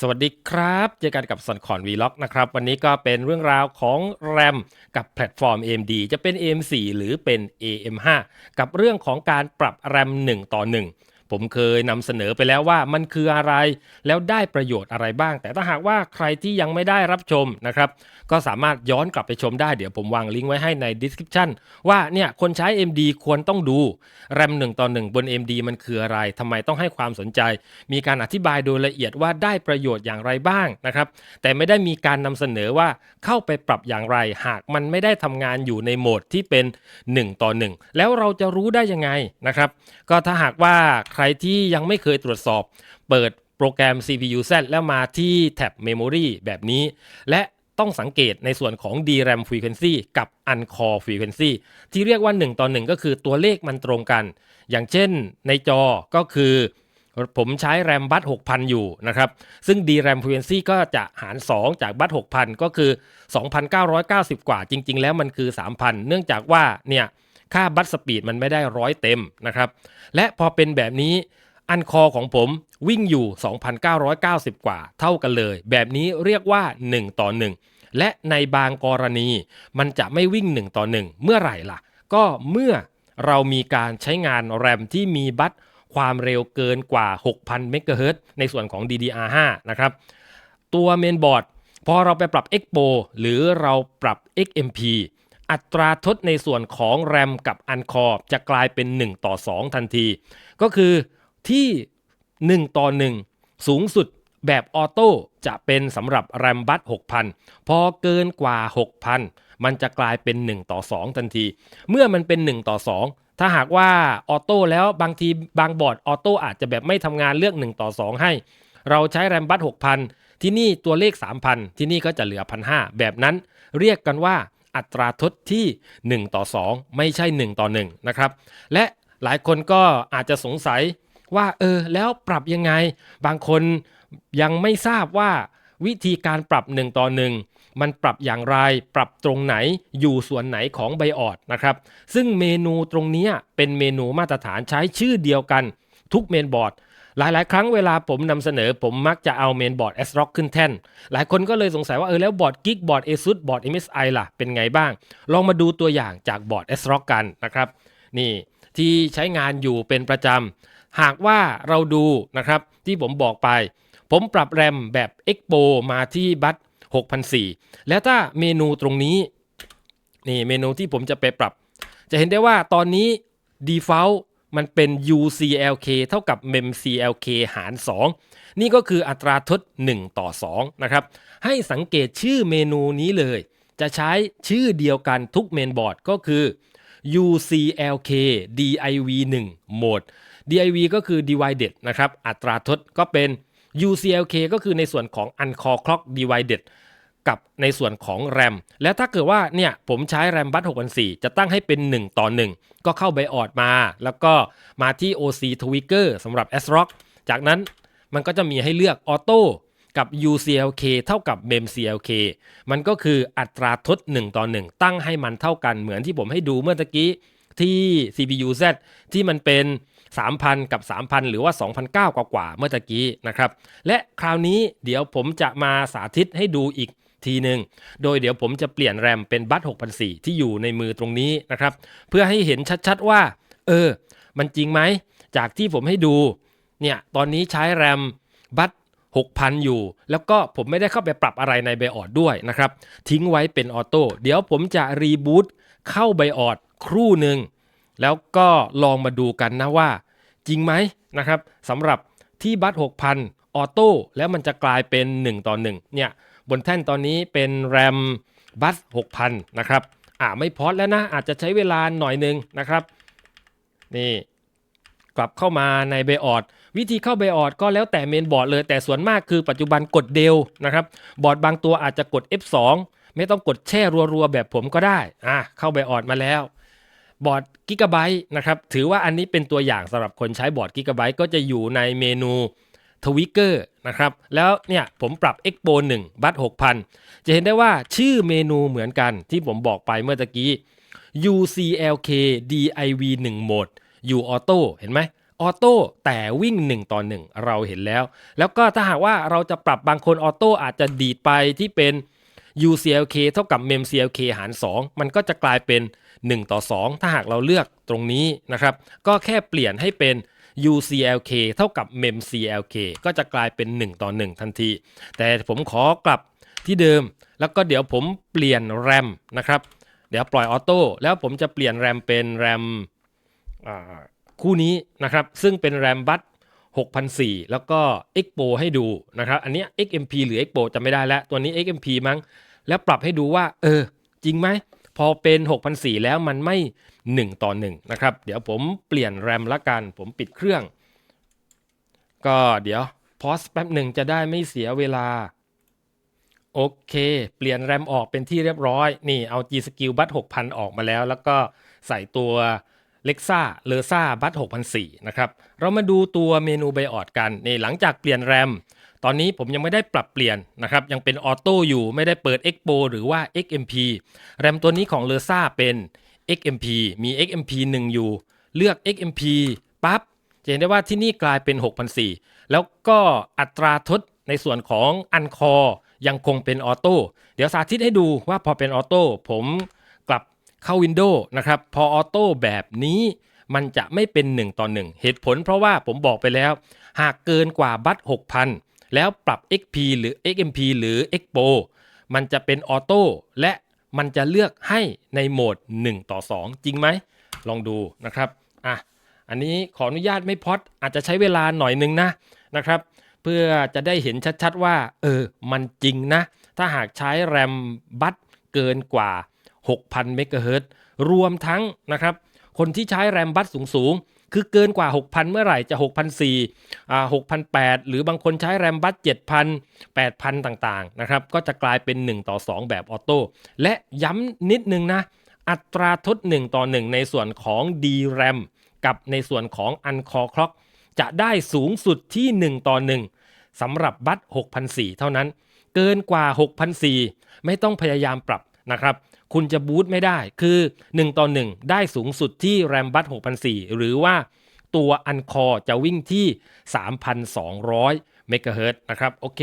สวัสดีครับ เจอกันกับสันคอนวีล็อกนะครับ วันนี้ก็เป็นเรื่องราวของ RAM กับแพลตฟอร์ม AMD จะเป็น AM4 หรือเป็น AM5 กับเรื่องของการปรับ RAM 1 ต่อ 1 ผมเคยนำเสนอไปแล้วว่ามันคืออะไร แล้วได้ประโยชน์อะไรบ้าง แต่ถ้าหากว่าใครที่ยังไม่ได้รับชมนะครับ ก็สามารถย้อนกลับไปชมได้ เดี๋ยวผมวางลิงก์ไว้ให้ใน description ว่าเนี่ยคนใช้ MD ควรต้องดู RAM 1ต่อ1บน MD มันคืออะไรทำไมต้องให้ความสนใจ มีการอธิบายโดยละเอียดว่าได้ประโยชน์อย่างไรบ้างนะครับ แต่ไม่ได้มีการนำเสนอว่าเข้าไปปรับอย่างไร หากมันไม่ได้ทำงานอยู่ในโหมดที่เป็น 1 ต่อ 1 แล้วเราจะรู้ได้ยังไงนะครับ ก็ถ้าหากว่าใครที่ยังไม่เคยตรวจสอบ เปิดโปรแกรม CPU Z แล้วมาที่แท็บ Memory แบบนี้ และต้องสังเกตในส่วนของ DRAM Frequency กับ Uncore Frequency ที่เรียกว่า 1 ต่อ 1 ก็คือตัวเลขมันตรงกัน อย่างเช่นในจอก็คือผมใช้แรมบัต6,000 อยู่นะครับ ซึ่ง DRAM Frequency ก็จะหาร 2 จากบัต6,000 ก็คือ 2,990 กว่าจริง ๆ แล้วมันคือ 3,000 เนื่องจากว่าเนี่ย ค่าบัตสปีดมันไม่ได้ร้อยเต็มนะครับ และพอเป็นแบบนี้อันคอของผมวิ่งอยู่ 2,990 กว่าเท่ากันเลย แบบนี้เรียกว่า 1 ต่อ 1 และในบางกรณีมันจะไม่วิ่ง 1 ต่อ 1 เมื่อไหร่ล่ะ ก็เมื่อเรามีการใช้งานแรมที่มีบัตความเร็วเกินกว่า 6,000 เมกะเฮิรตซ์ในส่วนของ DDR5 นะครับ ตัวเมนบอร์ดพอเราไปปรับ Expo หรือเราปรับ XMP อัตราทดในส่วนของ RAM กับ Uncore จะกลายเป็น 1 ต่อ 2 ทันที ก็คือที่ 1 ต่อ 1 สูงสุดแบบออโต้จะเป็นสำหรับ RAM บัต6,000 พอเกินกว่า 6,000 มันจะกลายเป็น 1 ต่อ 2 ทันที เมื่อมันเป็น 1 ต่อ 2ถ้าหากว่าออโต้แล้วบางทีบางบอร์ดออโต้อาจจะแบบไม่ทำงานเลือก 1 ต่อ 2 ให้ เราใช้ RAM บัต6,000 ที่นี่ตัวเลข 3,000 ที่นี่ก็จะเหลือ 1,500 แบบนั้น เรียกกันว่า อัตราทดที่ 1 ต่อ 2 ไม่ใช่ 1 ต่อ1นะครับและหลายคนก็อาจจะสงสัยว่าเออแล้วปรับยังไง บางคนยังไม่ทราบว่าวิธีการปรับ 1 ต่อ 1 มันปรับอย่างไร ปรับตรงไหนอยู่ส่วนไหนของไบออดนะครับ ซึ่งเมนูตรงนี้เป็นเมนูมาตรฐานใช้ชื่อเดียวกันทุกเมนบอร์ด หลายๆ ครั้งเวลาผมนำเสนอ ผมมักจะเอาเมนบอร์ด s r o c ขึ้นแท่น หลายคนก็เลยสงสัยว่าเออแล้วบอร์ดกิกบอร์ด ASUS บอร์ด MSI ล่ะเป็นไงบ้าง ลองมาดูตัวอย่างจากบอร์ด s r o c กันนะครับ นี่ที่ใช้งานอยู่เป็นประจำ หากว่าเราดูนะครับที่ผมบอกไป ผมปรับแรมแบบ Expo มาที่บัต6,004 แล้วถ้าเมนูตรงนี้นี่เมนูที่ผมจะไปปรับ จะเห็นได้ว่าตอนนี้ default มันเป็น UCLK เท่ากับ MEMCLK หาร 2 นี่ก็คืออัตราทด 1 ต่อ 2 นะครับ ให้สังเกตชื่อเมนูนี้เลย จะใช้ชื่อเดียวกันทุกเมนบอร์ดก็คือ UCLK DIV1 Mode DIV ก็คือ divided นะครับ อัตราทดก็เป็น UCLK ก็คือในส่วนของ Uncore Clock Divided กับในส่วนของ RAM และถ้าเกิดว่าเนี่ยผมใช้ RAM บัต6,004จะตั้งให้เป็น 1 ต่อ 1 ก็เข้าไบออดมา แล้วก็มาที่ OC Tweaker สำหรับ s r o c k จากนั้นมันก็จะมีให้เลือกออโต้กับ UCLK เท่ากับ MEMCLK มันก็คืออัตราทด 1 ต่อ 1 ตั้งให้มันเท่ากันเหมือนที่ผมให้ดูเมื่อตะกี้ที่ CPU Z ที่มันเป็น 3,000 กับ 3,000 หรือว่า 2,009 กว่ากว่าเมื่อตะกี้นะครับ และคราวนี้เดี๋ยวผมจะมาสาธิตให้ดูอีก ทีหนึ่งโดยเดี๋ยวผมจะเปลี่ยนแรมเป็นบัต6,004 ที่อยู่ในมือตรงนี้นะครับ เพื่อให้เห็นชัดๆว่า เออ มันจริงไหม จากที่ผมให้ดู เนี่ย ตอนนี้ใช้แรมบัต6,000 อยู่ แล้วก็ผมไม่ได้เข้าไปปรับอะไรในไบออดด้วยนะครับ ทิ้งไว้เป็นออโต้ เดี๋ยวผมจะรีบูตเข้าไบออดครู่หนึ่ง แล้วก็ลองมาดูกันนะว่า จริงไหมนะครับสำหรับที่บัต6,000ออโต้แล้วมันจะกลายเป็น 1 ต่อ 1 เนี่ย บนแท่นตอนนี้เป็นแรมบัส6,000 นะครับ อ่าไม่พอดแล้วนะ อาจจะใช้เวลาหน่อยหนึงนะครับ นี่กลับเข้ามาในเบออดวิธีเข้าเบออดก็แล้วแต่เมนบอร์ดเลย แต่ส่วนมากคือปัจจุบันกดเดลนะครับ บอร์ดบางตัวอาจจะกด F2 ไม่ต้องกดแช่รัวๆ แบบผมก็ได้ อะเข้าเบออดมาแล้ว บอร์ดกิกะไบต์นะครับ ถือว่าอันนี้เป็นตัวอย่างสำหรับคนใช้บอร์ดกิกะไบต์ก็จะอยู่ในเมนู ทวิกเกอร์นะครับ แล้วเนี่ยผมปรับ Expo 1 บัต6,000จะเห็นได้ว่าชื่อเมนูเหมือนกันที่ผมบอกไปเมื่อตะกี้ UCLK DIV 1 Mode U Auto เห็นไหมออโต้แต่วิ่ง 1 ต่อ 1 เราเห็นแล้ว แล้วก็ถ้าหากว่าเราจะปรับบางคนออโต้อาจจะดีดไปที่เป็น UCLK เท่ากับ MEMCLK หาร 2 มันก็จะกลายเป็น 1 ต่อ 2 ถ้าหากเราเลือกตรงนี้นะครับ ก็แค่เปลี่ยนให้เป็น UCLK เท่ากับ MEMCLK ก็จะกลายเป็น 1 ต่อ 1 ทันที แต่ผมขอกลับที่เดิม แล้วก็เดี๋ยวผมเปลี่ยนแรมนะครับ เดี๋ยวปล่อยออโต้แล้วผมจะเปลี่ยนแรมเป็นแรมคู่นี้นะครับ ซึ่งเป็นแรมบัต6,004แล้วก็ Expo ให้ดูนะครับ อันนี้ XMP หรือ Expo จะไม่ได้แล้ว ตัวนี้ XMP มั้ง แล้วปรับให้ดูว่า เออ จริงไหม พอเป็น6,004แล้วมันไม่ 1 ต่อ 1 นะครับ เดี๋ยวผมเปลี่ยนแรมละกัน ผมปิดเครื่อง ก็เดี๋ยวพอสแป๊บหนึ่งจะได้ไม่เสียเวลา โอเค เปลี่ยนแรมออกเป็นที่เรียบร้อย นี่เอา G Skill บัต6,000 ออกมาแล้ว แล้วก็ใส่ตัวเล็กซ่าเลอซ่าบัต6,004นะครับ เรามาดูตัวเมนูไบออดกัน นี่หลังจากเปลี่ยนแรม ตอนนี้ผมยังไม่ได้ปรับเปลี่ยนนะครับ ยังเป็นออโต้อยู่ไม่ได้เปิด Expo หรือว่า XMP แรมตัวนี้ของเลอซ่าเป็น XMP มี XMP 1 อยู่ เลือก XMP ปั๊บจะเห็นได้ว่าที่นี่กลายเป็น6,004แล้วก็อัตราทดในส่วนของอันคอยังคงเป็นออโต้เดี๋ยวสาธิตให้ดูว่าพอเป็นออโต้ผมกลับเข้า Windows นะครับ พอออโต้แบบนี้มันจะไม่เป็น 1 ต่อ 1 เหตุผลเพราะว่าผมบอกไปแล้ว หากเกินกว่าบัตร6,000 แล้วปรับ XP หรือ XMP หรือ Expo มันจะเป็นออโต้และมันจะเลือกให้ในโหมด 1 ต่อ 2 จริงไหม ลองดูนะครับอะอันนี้ขออนุญาตไม่พอดอาจจะใช้เวลาหน่อยนึงนะนะครับ เพื่อจะได้เห็นชัดๆว่า เออ มันจริงนะ ถ้าหากใช้แรมบัตเกินกว่า 6,000 เมกะเฮิรตรวมทั้งนะครับ คนที่ใช้แรมบัตสูงๆ คือเกินกว่า 6,000 เมื่อไหร่จะ6,400อ่า6,800หรือบางคนใช้แรมบัต7,000 8,000 ต่างๆนะครับก็จะกลายเป็น 1 ต่อ 2 แบบออโต้และย้ำนิดนึงนะ อัตราทด 1 ต่อ 1 ในส่วนของ DRAM กับในส่วนของ Uncore Clock จะได้สูงสุดที่ 1 ต่อ 1สำหรับบัต6,004 เท่านั้น เกินกว่า 6,004 ไม่ต้องพยายามปรับนะครับ คุณจะบูตไม่ได้ คือ 1 ต่อ 1 ได้สูงสุดที่แรมบัต6,004หรือว่าตัว Uncore จะวิ่งที่ 3,200 เมกะเฮิรตซ์นะครับ โอเค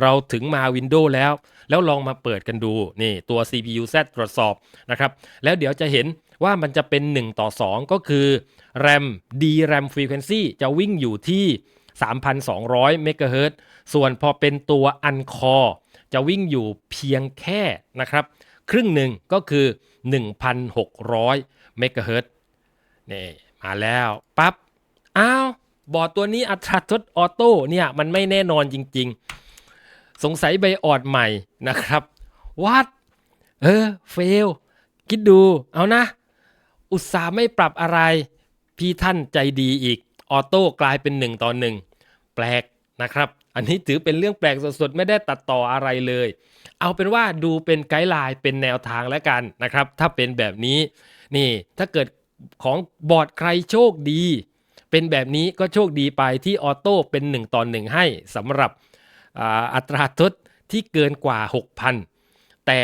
เราถึงมา Windows แล้ว แล้วลองมาเปิดกันดู นี่ตัว CPU Z ตรวจสอบนะครับ แล้วเดี๋ยวจะเห็นว่ามันจะเป็น 1 ต่อ 2 ก็คือ RAM DRAM Frequency จะวิ่งอยู่ที่ 3,200 เมกะเฮิรตซ์ส่วนพอเป็นตัว Uncore จะวิ่งอยู่เพียงแค่นะครับ ครึ่งหนึ่งก็คือ 1,600เมกะเฮิรต์นี่มาแล้วปั๊บอ้าวบอร์ดตัวนี้อัตราทดออโต้เนี่ยมันไม่แน่นอนจริง ๆ สงสัยไบออดใหม่นะครับวัดเออเฟลคิดดูเอานะ อุตส่าห์ไม่ปรับอะไร พี่ท่านใจดีอีก ออโต้กลายเป็น 1 ต่อ 1 แปลก นะครับ อันนี้ถือเป็นเรื่องแปลกสดๆ ไม่ได้ตัดต่ออะไรเลย เอาเป็นว่าดูเป็นไกด์ไลน์เป็นแนวทางแล้วกันนะครับ ถ้าเป็นแบบนี้นี่ถ้าเกิดของบอร์ดใครโชคดี เป็นแบบนี้ก็โชคดีไปที่ออโต้เป็น 1ต่อ1ให้สำหรับอัตราทดที่เกินกว่า 6,000 แต่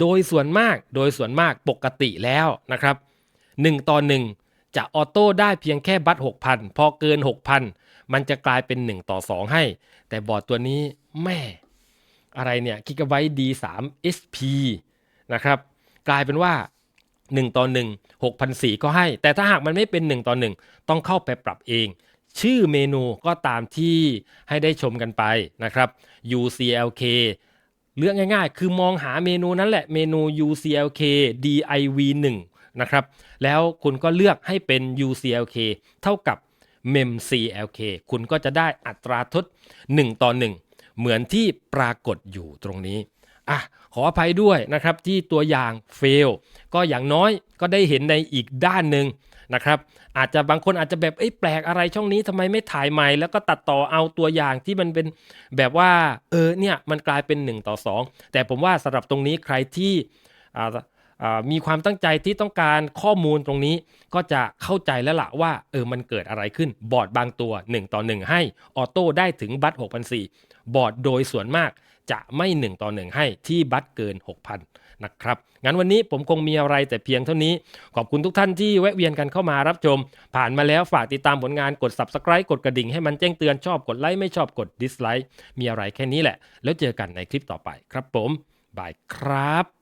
โดยส่วนมากโดยส่วนมากปกติแล้วนะครับ 1 ต่อ 1 จะออโต้ได้เพียงแค่บัตร6,000 พอเกิน 6,000 มันจะกลายเป็น 1 ต่อ 2 ให้ แต่บอร์ดตัวนี้แม่อะไรเนี่ย Gigabyte D3 SP นะครับกลายเป็นว่า 1 ต่อ 1 6,004ก็ให้ แต่ถ้าหากมันไม่เป็น 1 ต่อ 1 ต้องเข้าไปปรับเอง ชื่อเมนูก็ตามที่ให้ได้ชมกันไปนะครับ UCLK เลือกง่ายๆ คือมองหาเมนูนั้นแหละเมนู UCLK DIV1 นะครับ แล้วคุณก็เลือกให้เป็น UCLK เท่ากับ MEMCLK คุณก็จะได้อัตราทด 1 ต่อ 1 เหมือนที่ปรากฏอยู่ตรงนี้อะขออภัยด้วยนะครับที่ตัวอย่างเฟลก็อย่างน้อยก็ได้เห็นในอีกด้านหนึ่งนะครับอาจจะบางคนอาจจะแบบเอ้ยแปลกอะไรช่องนี้ทำไมไม่ถ่ายใหม่แล้วก็ตัดต่อเอาตัวอย่างที่มันเป็นแบบว่าเออเนี่ยมันกลายเป็น 1 ต่อ 2 แต่ผมว่าสำหรับตรงนี้ใครที่อ่า มีความตั้งใจที่ต้องการข้อมูลตรงนี้ ก็จะเข้าใจแล้วละว่าเออมันเกิดอะไรขึ้นบอร์ดบางตัว 1 ต่อ 1 ให้ออโต้ได้ถึงบัตร6,004บอร์ดโดยส่วนมากจะไม่ 1 ต่อ 1 ให้ที่บัตรเกิน 6,000นะครับงั้นวันนี้ผมคงมีอะไรแต่เพียงเท่านี้ ขอบคุณทุกท่านที่แวะเวียนกันเข้ามารับชม ผ่านมาแล้วฝากติดตามผลงานกด subscribe กดกระดิ่งให้มันแจ้งเตือนชอบกดไลค์ไม่ชอบกด dislike มีอะไรแค่นี้แหละ แล้วเจอกันในคลิปต่อไปครับผมบายครับ